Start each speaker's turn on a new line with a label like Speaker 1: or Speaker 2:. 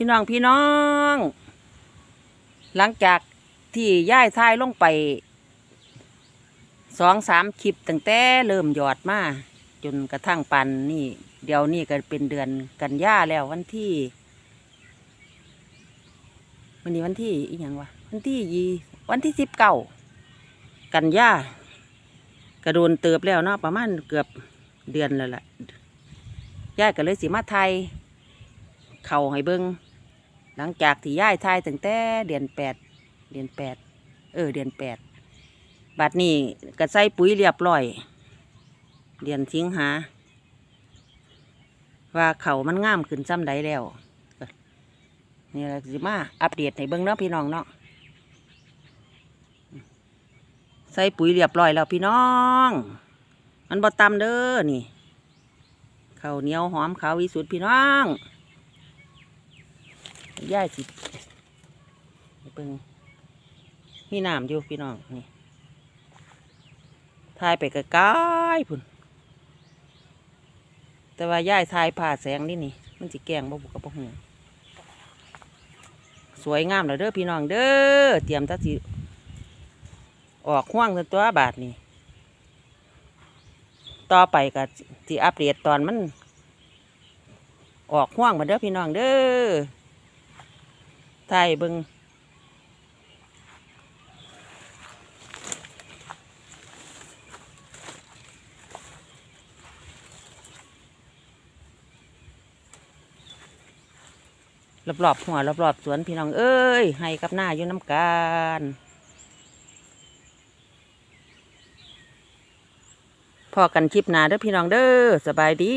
Speaker 1: พี่น้องพี่น้อง หลังจากที่ย้ายท้ายลงไปสองสามคลิปตั้งแต่เริ่มหยอดมาจนกระทั่งปันนี่ เดี๋ยวนี่ก็เป็นเดือนกันยาแล้ววันที่วันนี้วันที่อีกอย่างวะวันที่ยีวันที่สิบเก้ากันยากระโดนเติบแล้วเนาะประมาณเกือบเดือนแล้วล่ะย่ายก็เลยสิมาไทยเข่าให้เบิง หลังจากที่ย้ายทายตั้งแต่เดือนแปดเดือนแปดเออ เดือนแปดบัดนี้ก็ใส่ปุ๋ยเรียบร้อย เดือนสิงหา ว่าเขามันงามขึ้นซ้ำใดแล้วนี่แหละสิมาอัปเดตให้เบิ่งเนาะพี่น้องเนาะใส่ปุ๋ยเรียบร้อยแล้วพี่น้อง มันบ่ตำเด้อนี่ข้าวเหนียวหอมขาววิสุทธ์พี่น้อง ย่ายสิเบิ่งมีน้ำอยู่พี่น้องนี่ทายไปไกลๆพุ่นแต่ว่าย่ายทายผ่าแสงนี่นี่ มันสิแกงบ่บุกกับบ่หูสวยงามเลยเด้อพี่น้องเด้อเตรียมแตาสิออกห่วงตัวบาทนี่ต่อไปก็สิอัปเดตตอนมัน ออกห่วงมาเด้อพี่น้องเด้อ ไทยเบิงรอบๆหัวรอบๆสวนพี่น้องเอ้ยให้กับหน้าอยู่น้ำกันพอกันคลิปหนาเด้อพี่น้องเด้อสบายดี